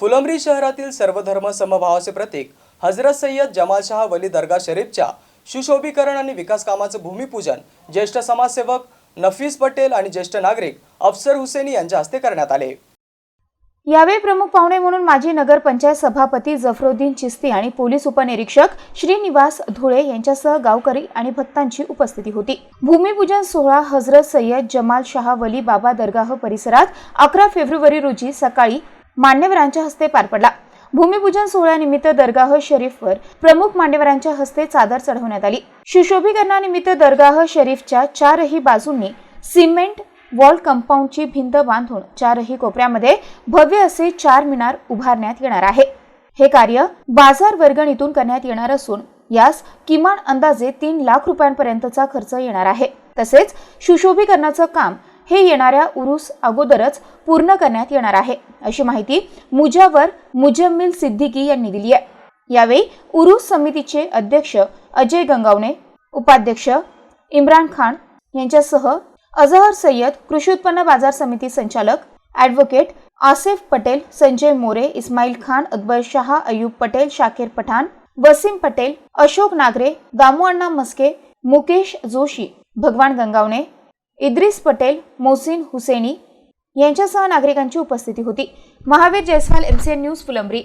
फुलंब्री शहरातील सर्वधर्म समभावाचे प्रतीक हजरत सय्यद जमालशहा वली दर्गा शरीफच्या सुशोभीकरण आणि विकास कामाचं भूमिपूजन ज्येष्ठ समाजसेवक नफीस पटेल आणि ज्येष्ठ नागरिक अफसर हुसेनी यांच्या हस्ते करण्यात आले. यावेळी प्रमुख पाहुणे म्हणून माजी नगरपंचायत सभापती जफरुद्दीन चिस्ती आणि पोलीस उपनिरीक्षक श्रीनिवास धुळे यांच्यासह गावकरी आणि भक्तांची उपस्थिती होती. भूमिपूजन सोहळा हजरत सय्यद जमाल शाह वली बाबा दरगाह परिसरात अकरा फेब्रुवारी रोजी सकाळी मान्यवरांच्या हस्ते पार पडला. भूमिपूजन सोहळ्यानिमित्त दरगाह शरीफवर प्रमुख मान्यवरांच्या हस्ते चादर चढवण्यात आली. सुशोभीकरणानिमित्त दरगाह शरीफच्या चारही बाजूंनी सिमेंट वॉल कंपाऊंडची भिंत बांधून चारही कोपऱ्यामध्ये भव्य असे चार मिनार उभारण्यात येणार आहे. हे कार्य बाजार वर्गणीतून करण्यात येणार असून यास किमान अंदाजे तीन लाख रुपयांपर्यंतचा खर्च येणार आहे. तसेच सुशोभीकरणाचं काम हे येणाऱ्या उरूस अगोदरच पूर्ण करण्यात येणार आहे. अशी माहिती मुजावर मुजम्मिल सिद्दीकी यांनी दिली आहे. यावेळी उरूस समितीचे अध्यक्ष अजय गंगावणे उपाध्यक्ष इम्रान खान यांच्यासह अझहर सय्यद कृषी उत्पन्न बाजार समिती संचालक ॲडव्होकेट आसिफ पटेल संजय मोरे इस्माईल खान अकबर शहा अयूब पटेल शाकिर पठाण वसीम पटेल अशोक नागरे दामू अण्णा मस्के मुकेश जोशी भगवान गंगावणे इद्रिस पटेल मोसिन हुसेनी यांच्यासह नागरिकांची उपस्थिती होती. Mahavir Jaiswal MCN news Phulambri.